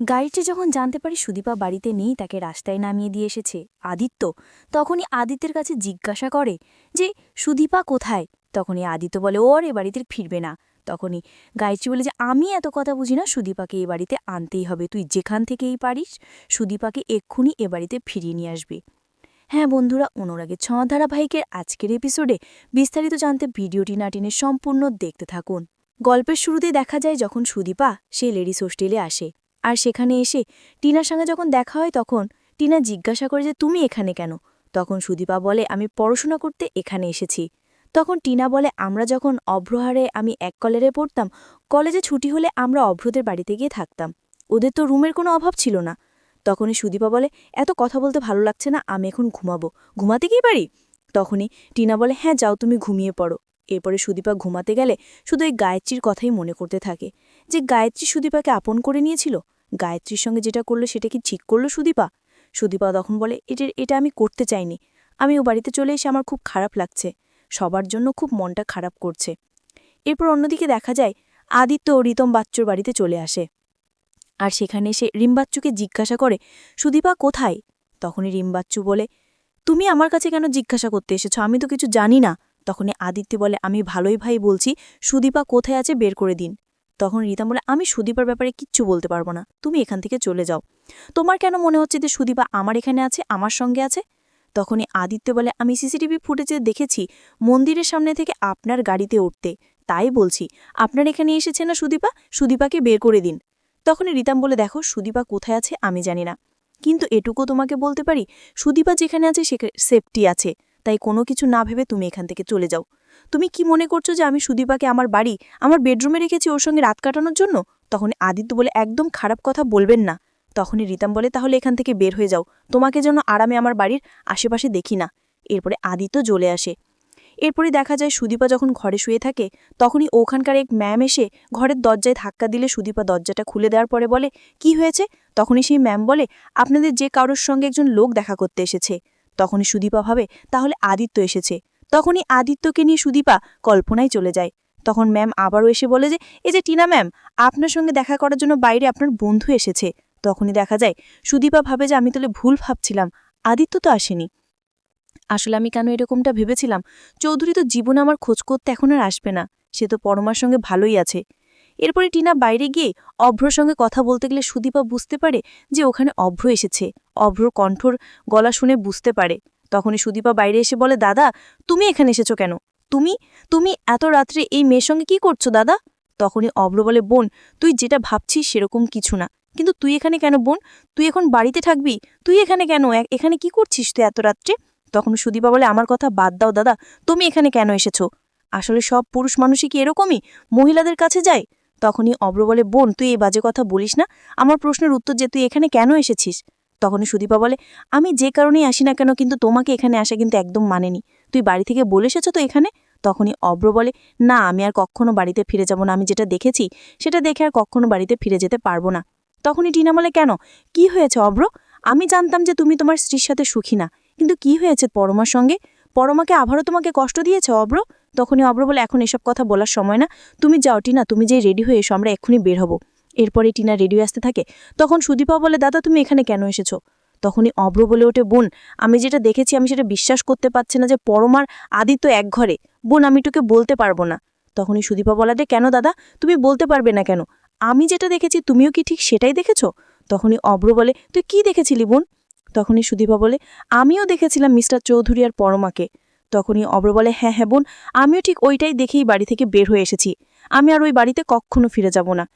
গাড়িটি যখন জানতে পারি সুদীপা বাড়িতে নেই, তাকে রাস্তায় নামিয়ে দিয়ে এসেছে। আদিত্য তখনই আদিত্যের কাছে জিজ্ঞাসা করে যে, সুদীপা কোথায়? তখনই আদিত্য বলে, ওর এ বাড়িতে ফিরবে না। তখনই গায়ত্রী বলে, যে, আমি এত কথা বুঝি না, সুদীপাকে এ বাড়িতে আনতেই হবে। তুই যেখান থেকেই পারিস, সুদীপাকে এক্ষুনি এ বাড়িতে ফিরিয়ে নিয়ে আসবি। হ্যাঁ বন্ধুরা, অনুরাগের ছ ধারাবাহিকের আজকের এপিসোডে বিস্তারিত জানতে ভিডিওটি নাটিনের সম্পূর্ণ দেখতে থাকুন। গল্পের শুরুতেই দেখা যায়, যখন সুদীপা সে লেডিস হোস্টেলে আসে। আর সেখানে এসে টিনার সঙ্গে যখন দেখা হয় তখন টিনা জিজ্ঞাসা করে যে তুমি এখানে কেন? তখন সুদীপা বলে, আমি পড়াশোনা করতে এখানে এসেছি। তখন টিনা বলে, আমরা যখন অভ্রহারে আমি এক কলেরে পড়তাম, কলেজে ছুটি হলে আমরা অভ্রদের বাড়িতে গিয়ে থাকতাম। ওদের তো রুমের কোনো অভাব ছিল না। তখনই সুদীপা বলে, এত কথা বলতে ভালো লাগছে না, আমি এখন ঘুমাবো। ঘুমাতে কি পারি? তখনই টিনা বলে হ্যাঁ যাও তুমি ঘুমিয়ে পড়ো। এরপরে সুদীপা ঘুমাতে গেলে শুধু এই গায়ত্রীর কথাই মনে করতে থাকে। যে গায়ত্রী সুদীপাকে আপন করে নিয়েছিল? গায়ত্রীর সঙ্গে যেটা করল সেটা কি ঠিক করল সুদীপা? সুদীপা তখন বলে, এটা এটা আমি করতে চাইনি। আমি ও বাড়িতে চলে এসে আমার খুব খারাপ লাগছে। সবার জন্য খুব মনটা খারাপ করছে। এরপর অন্যদিকে দেখা যায়, আদিত্য ও রিতম বাচ্চুর বাড়িতে চলে আসে। আর সেখানে এসে রিমবাচ্চুকে জিজ্ঞাসা করে, সুদীপা কোথায়? তখনই রিমবাচ্চু বলে, তুমি আমার কাছে কেন জিজ্ঞাসা করতে এসেছ? আমি তো কিছু জানি না। তখনই আদিত্য বলে, আমি ভালোই ভাই বলছি, সুদীপা কোথায় আছে বের করে দিন। তখন রীতা বলে, আমি সুদীপার ব্যাপারে কিচ্ছু বলতে পারব না। তুমি এখান থেকে চলে যাও। তোমার কেন মনে হচ্ছে যে সুদীপা আমার এখানে আছে, আমার সঙ্গে আছে? তখনই আদিত্য বলে, আমি সিসিটিভি ফুটেজে দেখেছি, মন্দিরের সামনে থেকে আপনার গাড়িতে উঠতে। তাই বলছি, আপনার এখানে এসেছে না সুদীপা? সুদীপাকে বের করে দিন। তখনই রিতাম বলে, দেখো, সুদীপা কোথায় আছে আমি জানি না। কিন্তু এটুকু তোমাকে বলতে পারি, সুদীপা যেখানে আছে সেফটি আছে। তাই কোনো কিছু না ভেবে তুমি এখান থেকে চলে যাও। তুমি কি মনে করছ যে আমি সুদীপাকে আমার বাড়ি, আমার বেডরুমে রেখেছি ওর সঙ্গে রাত কাটানোর জন্য? তখন আদিত্য বলে, একদম খারাপ কথা বলবেন না। তখনই রিতাম বলে, তাহলে এখান থেকে বের হয়ে যাও। তোমাকে যেন আরামে আমার বাড়ির আশেপাশে দেখি না। এরপরে আদিত্য জ্বলে আসে। এরপরে দেখা যায় সুদীপা যখন ঘরে শুয়ে থাকে, তখনই ওখানকার এক ম্যাম এসে ঘরের দরজায় ধাক্কা দিলে সুদীপা দরজাটা খুলে দেওয়ার পরে বলে, কি হয়েছে? তখনই সেই ম্যাম বলে, আপনাদের যে কারোর সঙ্গে একজন লোক দেখা করতে এসেছে। তখনই সুদীপা ভাবে, তাহলে আদিত্য এসেছে। তখনই আদিত্যকে নিয়ে সুদীপা কল্পনায় চলে যায়। তখন ম্যাম আবারও এসে বলে যে, এই যে টিনা ম্যাম, আপনার সঙ্গে দেখা করার জন্য বাইরে আপনার বন্ধু এসেছে। তখনই দেখা যায় সুদীপা ভাবে যে, আমি তাহলে ভুল ভাবছিলাম। আদিত্য তো আসেনি। আসলে আমি কেন এরকমটা ভেবেছিলাম? চৌধুরী তো জীবনে আমার খোঁজ করতে এখন আর আসবে না। সে তো পরমার সঙ্গে ভালোই আছে। এরপরে টিনা বাইরে গিয়ে অভ্রর সঙ্গে কথা বলতে গেলে সুদীপা বুঝতে পারে যে, ওখানে অভ্র এসেছে। অভ্রর কণ্ঠর গলা শুনে বুঝতে পারে। তখনই সুদীপা বাইরে এসে বলে, দাদা, তুমি এখানে এসেছ কেন? তুমি? তুমি এত রাত্রে এই মেয়ের সঙ্গে কি করছ, দাদা? তখনই অব্র বলে, বোন, তুই যেটা ভাবছিস সেরকম কিছু না। কিন্তু তুই এখানে কেন, বোন? তুই এখন বাড়িতে থাকবি? তুই এখানে কেন? এখানে কি করছিস তুই এত রাত্রে? তখন সুদীপা বলে, আমার কথা বাদ দাও, দাদা। তুমি এখানে কেন এসেছ? আসলে সব পুরুষ মানুষই কি এরকমই? মহিলাদের কাছে যায়? তখনই অব্র বলে, বোন, তুই এই বাজে কথা বলিস না। আমার প্রশ্নের উত্তর যে তুই এখানে কেন এসেছিস? তখনই সুদীপা বলে, আমি যে কারণেই আসি না কেন কিন্তু তোমাকে এখানে আসা কিন্তু একদম মানেনি। তুই বাড়ি থেকে বলে এসেছ তো এখানে? তখনই অব্র বলে, না, আমি আর কখনো বাড়িতে ফিরে যাব না। আমি যেটা দেখেছি, সেটা দেখে আর কখনো বাড়িতে ফিরে যেতে পারব না। তখনই টিনা বলে, কেন? কি হয়েছে অব্র? আমি জানতাম যে তুমি তোমার স্ত্রীর সাথে সুখী না। কিন্তু কি হয়েছে পরমার সঙ্গে? পরমাকে আবারও তোমাকে কষ্ট দিয়েছে অব্র? তখনই অব্র বলে, এখন এসব কথা বলার সময় না। তুমি যাও টিনা, তুমি যে রেডি হয়ে এসো, আমরা এক্ষুনি বের হব। এরপরে টিনা রেডিও আসতে থাকে, তখন সুদীপা বলে, দাদা, তুমি এখানে কেন এসেছ? তখনই অব্র বলে ওঠে, বোন, আমি যেটা দেখেছি, আমি সেটা বিশ্বাস করতে পারছি না যে পরমার আদিত্য এক ঘরে। বোন, আমি তোকে বলতে পারব না। তখনই সুদীপা বলাটে কেন দাদা? তুমি বলতে পারবে না কেন? আমি যেটা দেখেছি, তুমিও কি ঠিক সেটাই দেখেছ? তখনই অব্র বলে, তুই কি দেখেছিলি, বোন? তখনই সুদীপা বলে, আমিও দেখেছিলাম মিস্টার চৌধুরী আর পরমাকে। তখনই অব্র বলে হ্যাঁ হ্যাঁ বোন, আমিও ঠিক ওইটাই দেখেই বাড়ি থেকে বের হয়ে এসেছি। আমি আর ওই বাড়িতে কখনো ফিরে যাব না।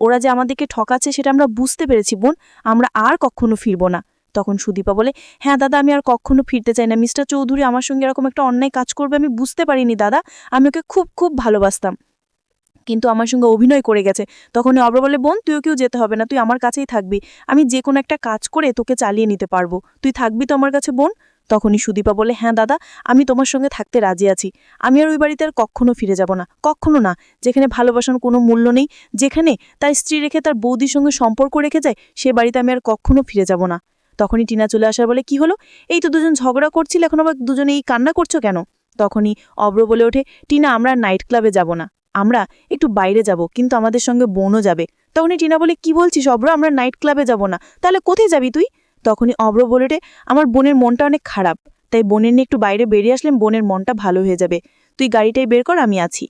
ওরা যে আমাদেরকে ঠকাচ্ছে সেটা আমরা বুঝতে পেরেছি, বোন। আমরা আর কখনো ফিরব না। তখন সুদীপা বলে হ্যাঁ দাদা, আমি আর কখনো ফিরতে চাই না। মিস্টার চৌধুরী আমার সঙ্গে এরকম একটা অন্যায় কাজ করবে আমি বুঝতে পারিনি, দাদা। আমি ওকে খুব খুব ভালোবাসতাম। কিন্তু আমার সঙ্গে অভিনয় করে গেছে। তখনই অব্র বলে, বোন, তুইও কেউ যেতে হবে না। তুই আমার কাছেই থাকবি। আমি যে কোনো একটা কাজ করে তোকে চালিয়ে নিতে পারব। তুই থাকবি তো আমার কাছে, বোন? তখনই সুদীপা বলে হ্যাঁ দাদা, আমি তোমার সঙ্গে থাকতে রাজি আছি। আমি আর ওই বাড়িতে আর কখনো ফিরে যাব না, কখনো না। যেখানে ভালোবাসার কোনো মূল্য নেই, যেখানে তার স্ত্রী রেখে তার বৌদির সঙ্গে সম্পর্ক রেখে যায়, সে বাড়িতে আমি আর কখনো ফিরে যাব না। তখনই টিনা চলে আসার বলে, কি হলো? এই তো দুজন ঝগড়া করছিল, এখন আবার দুজনে এই কান্না করছ কেন? তখনই অব্র বলে ওঠে, টিনা, আমরা নাইট ক্লাবে যাব না। আমরা একটু বাইরে যাব, কিন্তু আমাদের সঙ্গে বোনও যাবে। তখনই টিনা বলে, কি বলছিস অব্র? আমরা নাইট ক্লাবে যাব না। তাহলে কোথায় যাবি তুই? তখনই অব্র বলে রে আমার বোনের মনটা অনেক খারাপ, তাই বোনের নিয়ে একটু বাইরে বেরিয়ে আসলেন বোনের মনটা ভালো হয়ে যাবে। তুই গাড়িটাই বের কর, আমি আছি।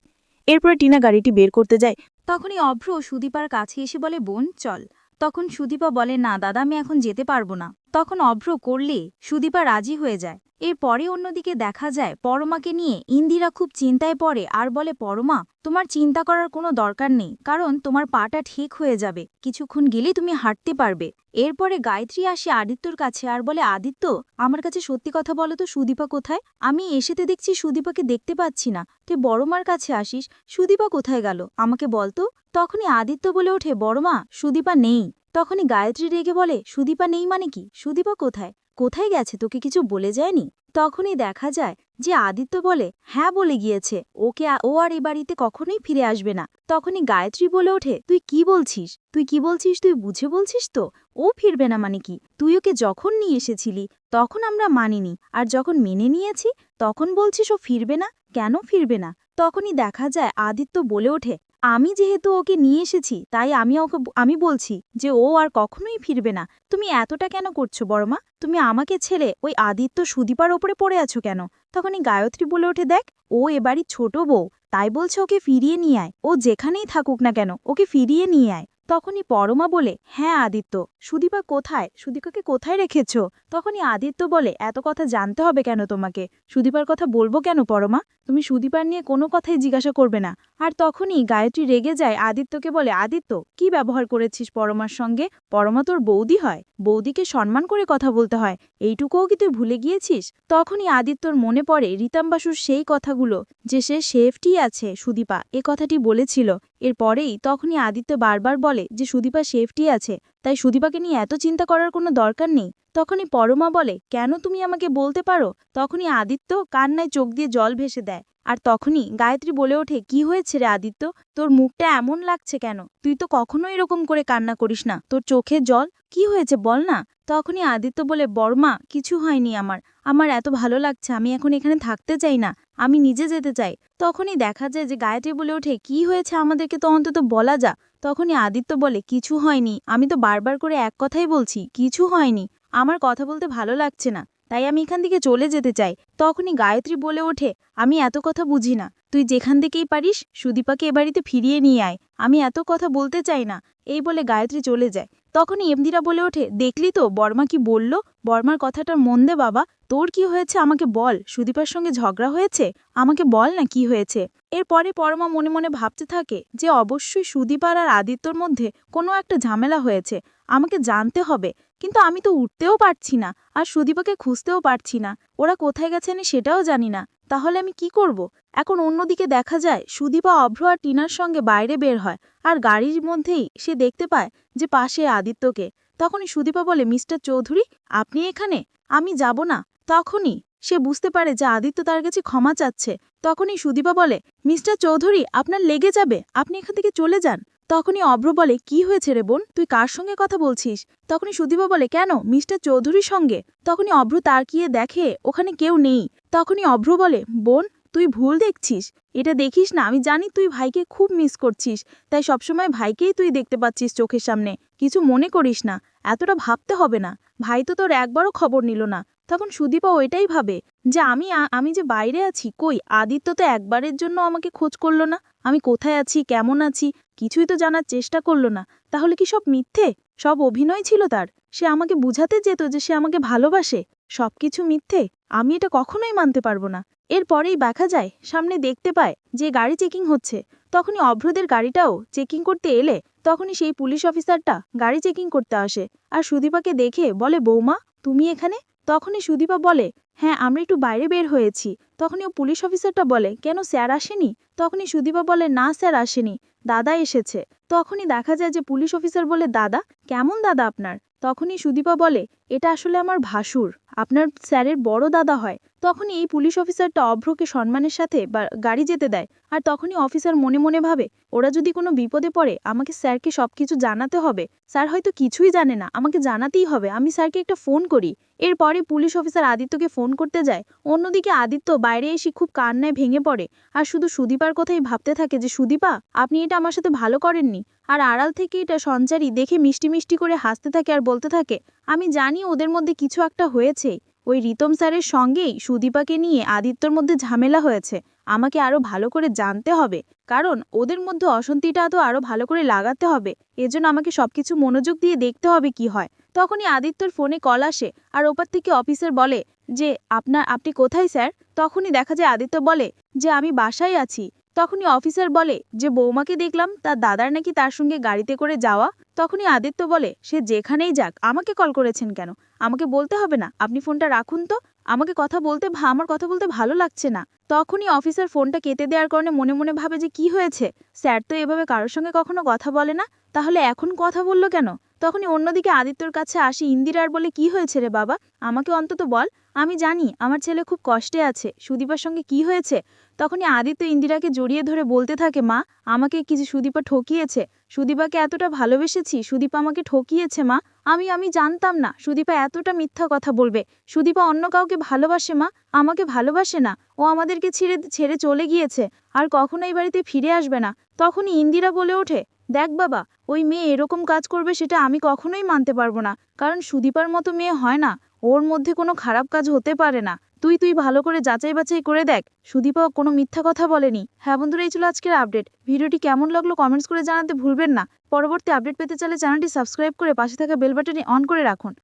এরপরে টিনা গাড়িটি বের করতে যায়। তখনই অভ্র সুদীপার কাছে এসে বলে, বোন, চল। তখন সুদীপা বলে, না, দাদা, আমি এখন যেতে পারব না। তখন অভ্র করলে সুদীপা রাজি হয়ে যায়। এরপরে অন্যদিকে দেখা যায়, পরমাকে নিয়ে ইন্দিরা খুব চিন্তায় পড়ে আর বলে, পরমা, তোমার চিন্তা করার কোনো দরকার নেই, কারণ তোমার পাটা ঠিক হয়ে যাবে। কিছুক্ষণ গেলেই তুমি হাঁটতে পারবে। এরপরে গায়ত্রী আসে আদিত্যর কাছে আর বলে, আদিত্য, আমার কাছে সত্যি কথা বলো তো, সুদীপা কোথায়? আমি এসেতে দেখছি সুদীপাকে দেখতে পাচ্ছি না। তুই বড়মার কাছে আসিস, সুদীপা কোথায় গেল? আমাকে বলতো তখনই আদিত্য বলে ওঠে, বড়মা, সুদীপা নেই। তখনই গায়ত্রী রেগে বলে, সুদীপা নেই মানে কি? সুদীপা কোথায়? কোথায় গেছে? তোকে কিছু বলে যায়নি? তখনই দেখা যায় যে আদিত্য বলে হ্যাঁ বলে গিয়েছে। ওকে ও আর এ বাড়িতে কখনোই ফিরে আসবে না। তখনই গায়ত্রী বলে ওঠে, তুই কি বলছিস? তুই কি বলছিস? তুই বুঝে বলছিস তো? ও ফিরবে না মানে কি? তুই ওকে যখন নিয়ে এসেছিলি, তখন আমরা মানিনি। আর যখন মেনে নিয়েছি, তখন বলছিস ও ফিরবে না? কেন ফিরবে না? তখনই দেখা যায় আদিত্য বলে ওঠে আমি যেহেতু ওকে নিয়ে এসেছি, তাই আমি ওকে আমি বলছি যে ও আর কখনোই ফিরবে না। তুমি এতটা কেন করছ বড়মা? তুমি আমাকে ছেড়ে ওই আদিত্য সুদীপার ওপরে পড়ে আছো কেন? তখনই গায়ত্রী বলে ওঠে, দেখ, ও এবারই ছোট বউ, তাই বলছে ওকে ফিরিয়ে নিয়ে আয়। ও যেখানেই থাকুক না কেন, ওকে ফিরিয়ে নিয়ে আয়। তখনই পরমা বলে হ্যাঁ আদিত্য। সুদীপা কোথায়? সুদীপাকে কোথায় রেখেছ? তখনই আদিত্য বলে, এত কথা জানতে হবে কেন তোমাকে? সুদীপার কথা বলব কেন পরমা? তুমি সুদীপার নিয়ে কোনো কথাই জিজ্ঞাসা করবে না। আর তখনই গায়ত্রী রেগে যায় আদিত্যকে বলে, আদিত্য, কি ব্যবহার করেছিস পরমার সঙ্গে? পরমা তোর বৌদি হয়। বৌদিকে সম্মান করে কথা বলতে হয়। এইটুকুও কি তুই ভুলে গিয়েছিস? তখনই আদিত্যর মনে পড়ে রীতাম্বাসুর সেই কথাগুলো, যে সে সেফটি আছে সুদীপা। এ কথাটি বলেছিল। এরপরেই তখনই আদিত্য বারবার বলে যে সুদীপা সেফটি আছে, তাই সুদীপাকে নিয়ে এত চিন্তা করার কোনো দরকার নেই। তখনই পরমা বলে, কেন তুমি আমাকে বলতে পারো? তখনই আদিত্য কান্নায় চোখ দিয়ে জল ভেসে দেয়। আর তখনই গায়ত্রী বলে ওঠে, কি হয়েছে রে আদিত্য? তোর মুখটা এমন লাগছে কেন? তুই তো কখনো এরকম করে কান্না করিস না। তোর চোখে জল? কি হয়েছে বল না? তখনই আদিত্য বলে, বর্মা, কিছু হয়নি আমার। আমার এত ভালো লাগছে, আমি এখন এখানে থাকতে চাই না। আমি নিজে যেতে চাই। তখনই দেখা যায় যে গায়ত্রী বলে ওঠে, কি হয়েছে আমাদেরকে তো অন্তত বলা যা। তখনই আদিত্য বলে, কিছু হয়নি। আমি তো বারবার করে এক কথাই বলছি, কিছু হয়নি। আমার কথা বলতে ভালো লাগছে না। তাই আমি এখান থেকে চলে যেতে চাই। তখনই গায়ত্রী বলে ওঠে, আমি এত কথা বুঝি না। তুই যেখান থেকেই পারিস, সুদীপাকে এ বাড়িতে ফিরিয়ে নিয়ে আয়। আমি এত কথা বলতে চাই না। এই বলে গায়ত্রী চলে যায়। তখনই এমদিরা বলে ওঠে, দেখলি তো, বর্মা কি বলল? বর্মার কথাটার মন দে বাবা। তোর কি হয়েছে আমাকে বল। সুদীপার সঙ্গে ঝগড়া হয়েছে? আমাকে বল না কি হয়েছে? এরপরে পরমা মনে মনে ভাবতে থাকে যে, অবশ্যই সুদীপার আর আদিত্যর মধ্যে কোনো একটা ঝামেলা হয়েছে। আমাকে জানতে হবে। কিন্তু আমি তো উঠতেও পারছি না, আর সুদীপাকে খুঁজতেও পারছি না। ওরা কোথায় গেছে আমি সেটাও জানি না। তাহলে আমি কি করব? এখন অন্যদিকে দেখা যায়, সুদীপা অভ্র আর টিনার সঙ্গে বাইরে বের হয়, আর গাড়ির মধ্যেই সে দেখতে পায় যে পাশে আদিত্যকে। তখনই সুদীপা বলে, মিস্টার চৌধুরী, আপনি এখানে? আমি যাব না। তখনই সে বুঝতে পারে যে আদিত্য তার কাছে ক্ষমা চাচ্ছে। তখনই সুদীপা বলে, মিস্টার চৌধুরী, আপনার লেগে যাবে। আপনি এখান থেকে চলে যান। তখনই অভ্র বলে, কি হয়েছে রে বোন? তুই কার সঙ্গে কথা বলছিস তখনই সুদীপা বলে, কেন? মিস্টার চৌধুরীর সঙ্গে তখনই অভ্র তাকিয়ে দেখে? ওখানে কেউ নেই। তখনই অভ্র বলে, বোন, তুই ভুল দেখছিস। এটা দেখিস না। আমি জানি তুই ভাইকে খুব মিস করছিস। তাই সবসময় ভাইকেই তুই দেখতে পাচ্ছিস চোখের সামনে। কিছু মনে করিস না। এতটা ভাবতে হবে না। ভাই তো তোর একবারও খবর নিল না তখন সুদীপা ওইটাই ভাবে যে, আমি আমি যে বাইরে আছি, কই? আদিত্য তো একবারের জন্য আমাকে খোঁজ করল না? আমি কোথায় আছি, কেমন আছি, কিছুই তো জানার চেষ্টা করল না। তাহলে কি সব মিথ্যে? সব অভিনয় ছিল তার। সে আমাকে বুঝাতে যেত যে সে আমাকে ভালোবাসে। সবকিছু মিথ্যে। আমি এটা কখনোই মানতে পারব না। এরপরেই দেখা যায়, সামনে দেখতে পায় যে গাড়ি চেকিং হচ্ছে। তখনই অভ্রদের গাড়িটাও চেকিং করতে এলে তখনই সেই পুলিশ অফিসারটা গাড়ি চেকিং করতে আসে। আর সুদীপাকে দেখে বলে, বৌমা, তুমি এখানে? তখনই সুদীপা বলে হ্যাঁ আমরা একটু বাইরে বের হয়েছি। তখনই ও পুলিশ অফিসারটা বলে, কেন স্যার আসেনি? তখনই সুদীপা বলে, না স্যার আসেনি, দাদা এসেছে। তখনই দেখা যায় যে পুলিশ অফিসার বলে, দাদা, কেমন দাদা আপনার? তখনই সুদীপা বলে এটা আসলে আমার ভাসুর। আপনার স্যারের বড় দাদা হয়। তখনই এই পুলিশ অফিসারটা অভ্রকে সম্মানের সাথে গাড়ি যেতে দেয়। আর তখনই অফিসার মনে মনে ভাবে, ওরা যদি কোনো বিপদে পড়ে, আমাকে স্যারকে সবকিছু জানাতে হবে। স্যার হয়তো কিছুই জানে না, আমাকে জানাতেই হবে। আমি স্যারকে একটা ফোন করি। এরপরে পুলিশ অফিসার আদিত্যকে ফোন করতে যায়। অন্যদিকে আদিত্য বাইরে এসে খুব কান্নায় ভেঙে পড়ে। আর শুধু সুদীপার কথাই ভাবতে থাকে যে, সুদীপা, আপনি এটা আমার সাথে ভালো করেননি। আর আড়াল থেকে এটা সঞ্চারী দেখে মিষ্টি মিষ্টি করে হাসতে থাকে আর বলতে থাকে আমি জানি ওদের মধ্যে কিছু একটা হয়েছে। ওই রিতম স্যারের সঙ্গেই সুদীপাকে নিয়ে আদিত্যর মধ্যে ঝামেলা হয়েছে। আমাকে আরও ভালো করে জানতে হবে। কারণ ওদের মধ্যে অশান্তিটা তো আরও ভালো করে লাগাতে হবে। এজন্য আমাকে সবকিছু মনোযোগ দিয়ে দেখতে হবে কি হয়। তখনই আদিত্যর ফোনে কল আসে আর ওপার থেকে অফিসার বলে যে, আপনার, আপনি কোথায় স্যার? তখনই দেখা যায় আদিত্য বলে যে, আমি বাসায় আছি। তখনই অফিসার বলে, যে বৌমাকে দেখলাম, তার দাদার নাকি তার সঙ্গে গাড়িতে করে যাওয়া? তখনই আদিত্য বলে, সে যেখানেই যাক, আমাকে কল করেছেন কেন? আমাকে বলতে হবে না। আপনি ফোনটা রাখুন তো। আমাকে কথা বলতে আমার কথা বলতে ভালো লাগছে না। তখনই অফিসার ফোনটা কেটে দেওয়ার কারণে মনে মনে ভাবে যে, কি হয়েছে? স্যার তো এভাবে কারোর সঙ্গে কখনো কথা বলে না। তাহলে এখন কথা বলল কেন? তখনই অন্যদিকে আদিত্যর কাছে আসি ইন্দিরার বলে কি হয়েছে রে বাবা? আমাকে অন্তত বল। আমি জানি আমার ছেলে খুব কষ্টে আছে। সুদীপার সঙ্গে কি হয়েছে? তখনই আদিত্য ইন্দিরাকে জড়িয়ে ধরে বলতে থাকে, মা, আমাকে কিছু সুদীপা ঠকিয়েছে। সুদীপাকে এতটা ভালোবেসেছি, সুদীপা আমাকে ঠকিয়েছে, মা। আমি আমি জানতাম না সুদীপা এতটা মিথ্যা কথা বলবে। সুদীপা অন্য কাউকে ভালোবাসে, মা। আমাকে ভালোবাসে না। ও আমাদেরকে ছেড়ে ছেড়ে চলে গিয়েছে। আর কখনো এই বাড়িতে ফিরে আসবে না। তখনই ইন্দিরা বলে ওঠে দেখ বাবা, ওই মেয়ে এরকম কাজ করবে সেটা আমি কখনোই মানতে পারব না। কারণ সুদীপার মতো মেয়ে হয় না। ওর মধ্যে কোনো খারাপ কাজ হতে পারে না। তুই তুই ভালো করে যাচাই বাছাই করে দেখ। সুদীপা কোনো মিথ্যা কথা বলেনি। হ্যাঁ বন্ধুরা, এই ছিল আজকের আপডেট। ভিডিওটি কেমন লাগল কমেন্টস করে জানাতে ভুলবেন না। পরবর্তী আপডেট পেতে চাইলে চ্যানেলটি সাবস্ক্রাইব করে পাশে থাকা বেল অন করে রাখুন।